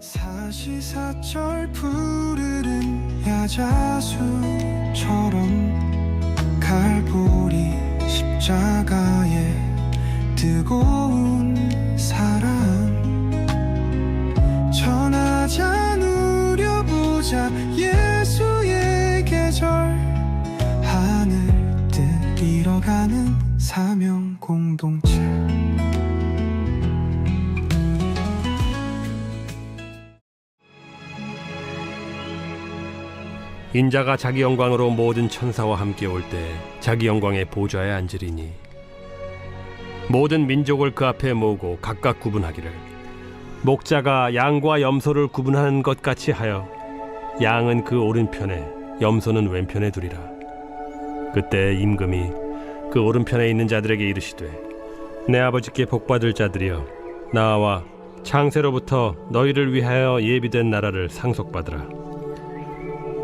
사시사철 푸르른 야자수처럼 갈보리 십자가에 뜨거운 인자가 자기 영광으로 모든 천사와 함께 올 때 자기 영광의 보좌에 앉으리니 모든 민족을 그 앞에 모으고 각각 구분하기를 목자가 양과 염소를 구분하는 것 같이 하여 양은 그 오른편에 염소는 왼편에 두리라. 그때 임금이 그 오른편에 있는 자들에게 이르시되 내 아버지께 복받을 자들이여 나와 창세로부터 너희를 위하여 예비된 나라를 상속받으라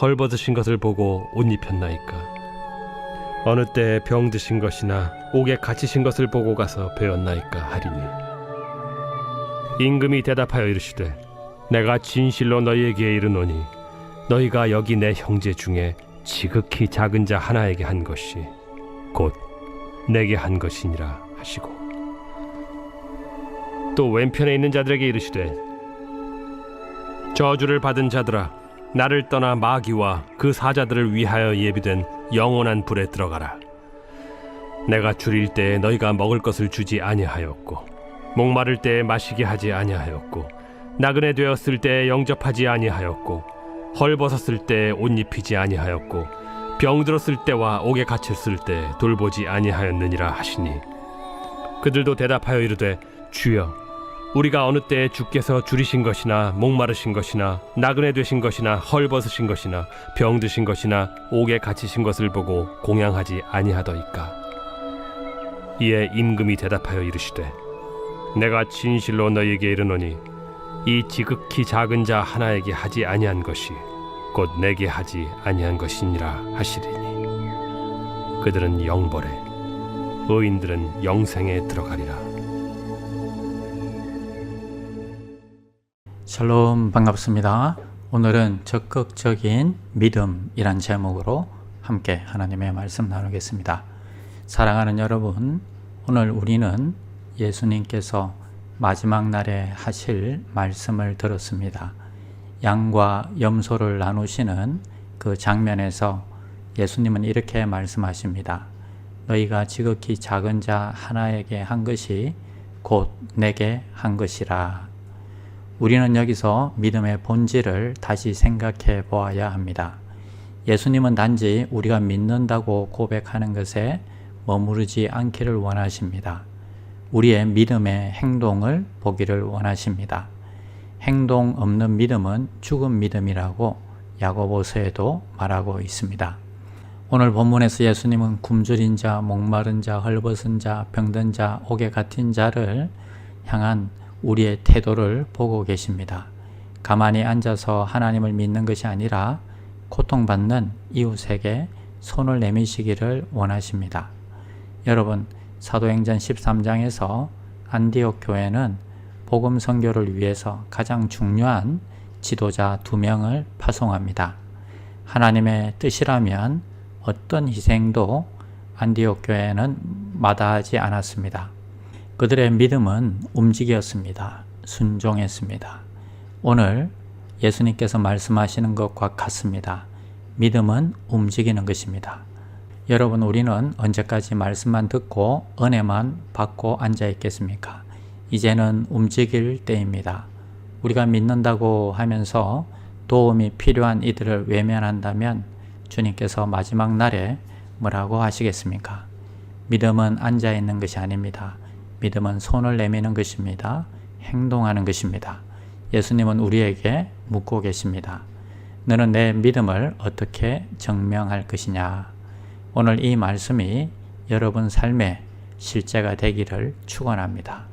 헐벗으신 것을 보고 옷 입혔나이까? 어느 때에 병 드신 것이나 옥에 갇히신 것을 보고 가서 배웠나이까 하리니? 임금이 대답하여 이르시되 내가 진실로 너희에게 이르노니 너희가 여기 내 형제 중에 지극히 작은 자 하나에게 한 것이 곧 내게 한 것이니라 하시고. 또 왼편에 있는 자들에게 이르시되 저주를 받은 자들아 나를 떠나 마귀와 그 사자들을 위하여 예비된 영원한 불에 들어가라. 내가 줄일 때에 너희가 먹을 것을 주지 아니하였고 목마를 때에 마시게 하지 아니하였고 나그네 되었을 때에 영접하지 아니하였고 헐벗었을 때에 옷 입히지 아니하였고 병들었을 때와 옥에 갇혔을 때 돌보지 아니하였느니라 하시니 그들도 대답하여 이르되 주여 우리가 어느 때에 주께서 줄이신 것이나 목마르신 것이나 나그네 되신 것이나 헐벗으신 것이나 병드신 것이나 옥에 갇히신 것을 보고 공양하지 아니하더이까? 이에 임금이 대답하여 이르시되 내가 진실로 너희에게 이르노니 이 지극히 작은 자 하나에게 하지 아니한 것이 곧 내게 하지 아니한 것이니라 하시리니. 그들은 영벌에 의인들은 영생에 들어가리라 샬롬 반갑습니다. 오늘은 적극적인 믿음이란 제목으로 함께 하나님의 말씀 나누겠습니다. 사랑하는 여러분, 오늘 우리는 예수님께서 마지막 날에 하실 말씀을 들었습니다. 양과 염소를 나누시는 그 장면에서 예수님은 이렇게 말씀하십니다. 너희가 지극히 작은 자 하나에게 한 것이 곧 내게 한 것이라. 우리는 여기서 믿음의 본질을 다시 생각해 보아야 합니다. 예수님은 단지 우리가 믿는다고 고백하는 것에 머무르지 않기를 원하십니다. 우리의 믿음의 행동을 보기를 원하십니다. 행동 없는 믿음은 죽은 믿음이라고 야고보서에도 말하고 있습니다. 오늘 본문에서 예수님은 굶주린 자, 목마른 자, 헐벗은 자, 병든 자, 옥에 갇힌 자를 향한 우리의 태도를 보고 계십니다. 가만히 앉아서 하나님을 믿는 것이 아니라 고통받는 이웃에게 손을 내미시기를 원하십니다. 여러분, 사도행전 13장에서 안디옥 교회는 복음 선교를 위해서 가장 중요한 지도자 두 명을 파송합니다. 하나님의 뜻이라면 어떤 희생도 안디옥 교회는 마다하지 않았습니다. 그들의 믿음은 움직였습니다. 순종했습니다. 오늘 예수님께서 말씀하시는 것과 같습니다. 믿음은 움직이는 것입니다. 여러분, 우리는 언제까지 말씀만 듣고 은혜만 받고 앉아 있겠습니까? 이제는 움직일 때입니다. 우리가 믿는다고 하면서 도움이 필요한 이들을 외면한다면 주님께서 마지막 날에 뭐라고 하시겠습니까? 믿음은 앉아 있는 것이 아닙니다. 믿음은 손을 내미는 것입니다. 행동하는 것입니다. 예수님은 우리에게 묻고 계십니다. 너는 내 믿음을 어떻게 증명할 것이냐? 오늘 이 말씀이 여러분 삶의 실제가 되기를 축원합니다.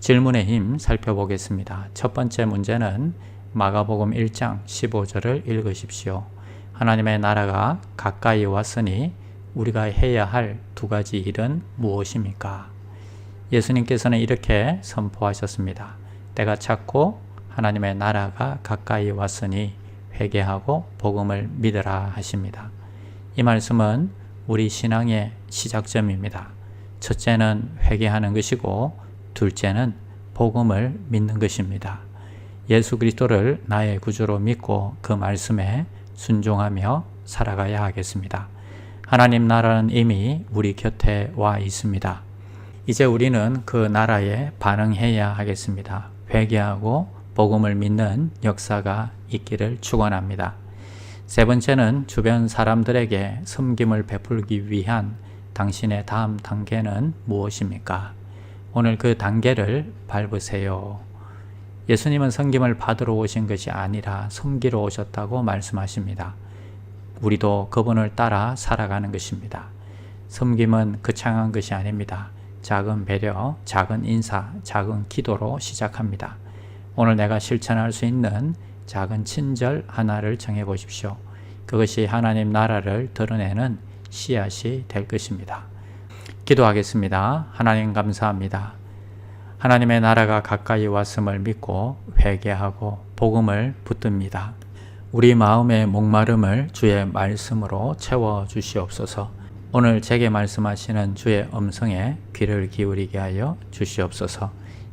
질문의 힘 살펴보겠습니다. 첫 번째 문제는 마가복음 1장 15절을 읽으십시오. 하나님의 나라가 가까이 왔으니 우리가 해야 할 두 가지 일은 무엇입니까? 예수님께서는 이렇게 선포하셨습니다. 때가 찼고 하나님의 나라가 가까이 왔으니 회개하고 복음을 믿으라 하십니다. 이 말씀은 우리 신앙의 시작점입니다. 첫째는 회개하는 것이고 둘째는 복음을 믿는 것입니다. 예수 그리스도를 나의 구주로 믿고 그 말씀에 순종하며 살아가야 하겠습니다. 하나님 나라는 이미 우리 곁에 와 있습니다. 이제 우리는 그 나라에 반응해야 하겠습니다. 회개하고 복음을 믿는 역사가 있기를 축원합니다. 세 번째는 주변 사람들에게 섬김을 베풀기 위한 당신의 다음 단계는 무엇입니까? 오늘 그 단계를 밟으세요. 예수님은 섬김을 받으러 오신 것이 아니라 섬기러 오셨다고 말씀하십니다. 우리도 그분을 따라 살아가는 것입니다. 섬김은 거창한 것이 아닙니다. 작은 배려, 작은 인사, 작은 기도로 시작합니다. 오늘 내가 실천할 수 있는 작은 친절 하나를 정해 보십시오. 그것이 하나님 나라를 드러내는 씨앗이 될 것입니다. 기도하겠습니다. 하나님 감사합니다. 하나님의 나라가 가까이 왔음을 믿고 회개하고 복음을 붙듭니다. 우리 마음의 목마름을 주의 말씀으로 채워 주시옵소서. 오늘 제게 말씀하시는 주의 음성에 귀를 기울이게 하여 주시옵소서.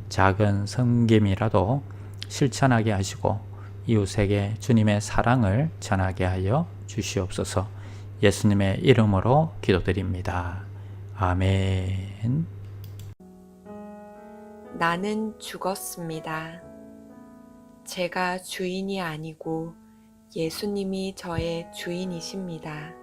작은 섬김이라도 실천하게 하시고 이웃에게 주님의 사랑을 전하게 하여 주시옵소서. 예수님의 이름으로 기도드립니다. 아멘. 나는 죽었습니다. 제가 주인이 아니고 예수님이 저의 주인이십니다.